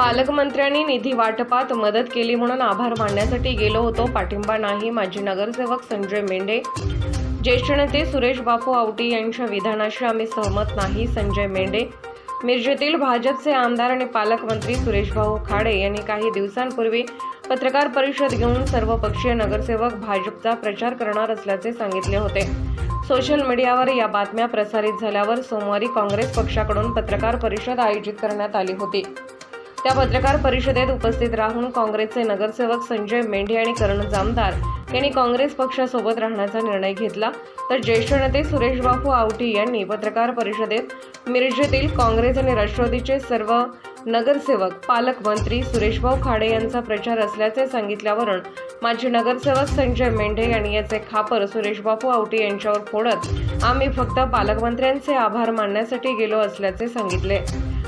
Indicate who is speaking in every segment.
Speaker 1: पालकमंत्र्यांनी निधी वाटपात मदत केली म्हणून आभार मानण्यासाठी गेलो होतो. पाठिंबा नाही. माजी नगरसेवक संजय मेंढे ज्येष्ठ नेते सुरेश बापू आवटी यांच्या विधानाशी आम्ही सहमत नाही. संजय मेंढे मिरजेतील भाजपचे आमदार आणि पालकमंत्री सुरेशभाऊ खाडे यांनी काही दिवसांपूर्वी पत्रकार परिषद घेऊन सर्वपक्षीय नगरसेवक भाजपचा प्रचार करणार असल्याचे सांगितले होते. सोशल मीडियावर या बातम्या प्रसारित झाल्यावर सोमवारी काँग्रेस पक्षाकडून पत्रकार परिषद आयोजित करण्यात आली होती. त्या पत्रकार परिषदेत उपस्थित राहून काँग्रेसचे नगरसेवक संजय मेंढे आणि करण जामदार यांनी काँग्रेस पक्षासोबत राहण्याचा निर्णय घेतला. तर ज्येष्ठ नेते सुरेश बापू आवटी यांनी पत्रकार परिषदेत मिरजेतील काँग्रेस आणि राष्ट्रवादीचे सर्व नगरसेवक पालकमंत्री सुरेशभाऊ खाडे यांचा प्रचार असल्याचे सांगितल्यावरून माजी नगरसेवक संजय मेंढे यांनी याचे खापर सुरेशबापू आवटी यांच्यावर फोडत आम्ही फक्त पालकमंत्र्यांचे आभार मानण्यासाठी गेलो असल्याचे सांगितले.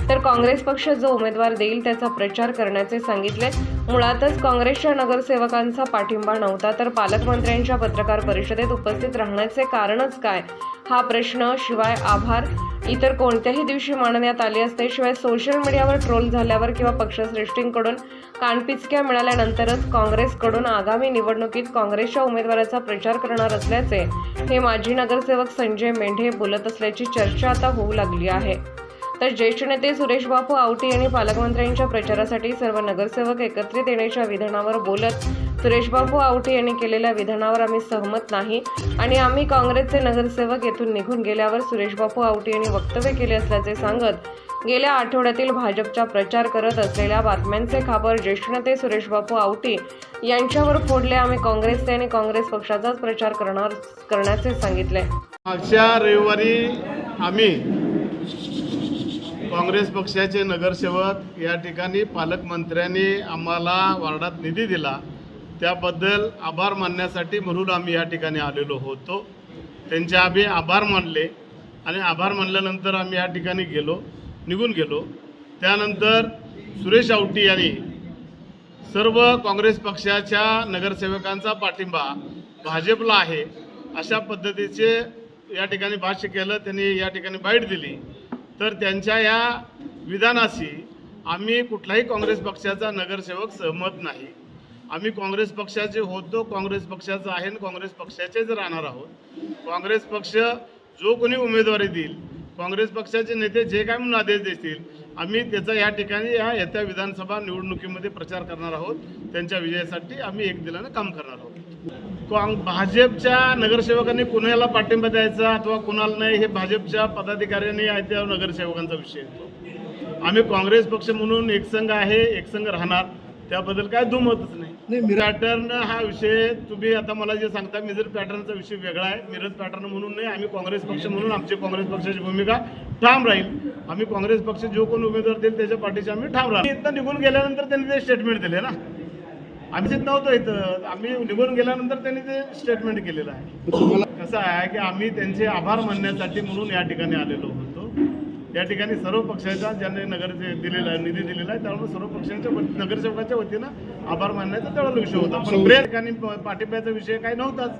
Speaker 1: तर काँग्रेस पक्ष जो उमेदवार देईल त्याचा प्रचार करण्याचे सांगितले. मुळातच काँग्रेसच्या नगरसेवकांचा पाठिंबा नव्हता तर पालकमंत्र्यांच्या पत्रकार परिषदेत उपस्थित राहण्याचे कारणच काय? हा प्रश्न शिवाय आभार इतर कोणत्याही दिवशी मांडण्यात आले असते. शिवाय सोशल मीडियावर ट्रोल झाल्यावर किंवा पक्षश्रेष्ठींकडून कानपिचक्या मिळाल्यानंतरच काँग्रेसकडून आगामी निवडणुकीत काँग्रेसच्या उमेदवाराचा प्रचार करणार असल्याचे हे माजी नगरसेवक संजय मेंढे बोलत असल्याची चर्चा आता होऊ लागली आहे. तर ज्येष्ठ नेते सुरेश बापू आवटी यांनी पालकमंत्र्यांच्या प्रचारासाठी सर्व नगरसेवक एकत्रित येण्याच्या विधानावर बोलत सुरेश बापू आवटी यांनी केलेल्या विधानावर आम्ही सहमत नाही आणि आम्ही काँग्रेसचे नगरसेवक येथून निघून गेल्यावर सुरेश बापू आवटी यांनी वक्तव्य केले असल्याचे सांगत गेल्या आठवड्यातील भाजपचा प्रचार करत असलेल्या बातम्यांचे खापर ज्येष्ठ नेते सुरेश बापू आवटी यांच्यावर फोडले. आम्ही काँग्रेसचे आणि काँग्रेस पक्षाचाच प्रचार करणार करण्याचे सांगितले.
Speaker 2: मागच्या रविवारी आम्ही काँग्रेस पक्षाचे नगरसेवक या ठिकाणी पालकमंत्र्यांनी आम्हाला वार्डात निधी दिला. त्याबद्दल आभार मानण्यासाठी म्हणून आम्ही या ठिकाणी आलेलो होतो. त्यांचे आम्ही आभार मानले आणि आभार मानल्यानंतर आम्ही या ठिकाणी गेलो निघून गेलो. त्यानंतर सुरेश आवटी यांनी सर्व काँग्रेस पक्षाच्या नगरसेवकांचा पाठिंबा भाजपला आहे. अशा पद्धतीचे या ठिकाणी भाष्य केलं त्यांनी या ठिकाणी बाईट दिली. तर त्यांच्या या विधानाशी आम्ही कुठलाही काँग्रेस पक्षाचा नगरसेवक सहमत नाही. आम्ही काँग्रेस पक्षाचे होतो काँग्रेस पक्षाचं आहे आणि काँग्रेस पक्षाचेच राहणार आहोत. काँग्रेस पक्ष जो कोणी उमेदवारी देईल काँग्रेस पक्षाचे नेते जे काय म्हणून आदेश देतील आम्ही त्याचा या ठिकाणी या येत्या विधानसभा निवडणुकीमध्ये प्रचार करणार आहोत. त्यांच्या विजयासाठी आम्ही एक दिलानं काम करणार आहोत. काँग भाजपच्या नगरसेवकांनी कुणाला पाठिंबा द्यायचा अथवा कुणाला नाही हे भाजपच्या पदाधिकाऱ्यांनी आहे त्या नगरसेवकांचा विषय येतो आम्ही काँग्रेस पक्ष म्हणून एकसंघ आहे एकसंघ राहणार. त्याबद्दल काय दुमतच नाही.
Speaker 3: नाही
Speaker 2: पॅटर्न हा विषय तुम्ही आता मला जे सांगता मिरज पॅटर्नचा विषय वेगळा आहे. मिरज पॅटर्न म्हणून नाही आम्ही काँग्रेस पक्ष म्हणून आमची काँग्रेस पक्षाची भूमिका ठाम राहील. आम्ही काँग्रेस पक्ष जो कोण उमेदवार देईल त्याच्या पाठीशी आम्ही ठाम राहू इथं निघून गेल्यानंतर त्यांनी ते स्टेटमेंट दिले ना. आम्ही तिथं नव्हतो इथं. आम्ही निघून गेल्यानंतर त्यांनी ते स्टेटमेंट केलेलं आहे. कसं आहे की आम्ही त्यांचे आभार मानण्यासाठी म्हणून या ठिकाणी आलेलो होतो. या ठिकाणी सर्व पक्षाचा ज्यांनी नगर दिलेला आहे निधी दिलेला आहे त्यामुळे सर्व पक्षांच्या नगरसेवकाच्या वतीनं आभार मानण्याचा तेवढा विषय होता. पण ठिकाणी पाठिंब्याचा विषय काही नव्हताच.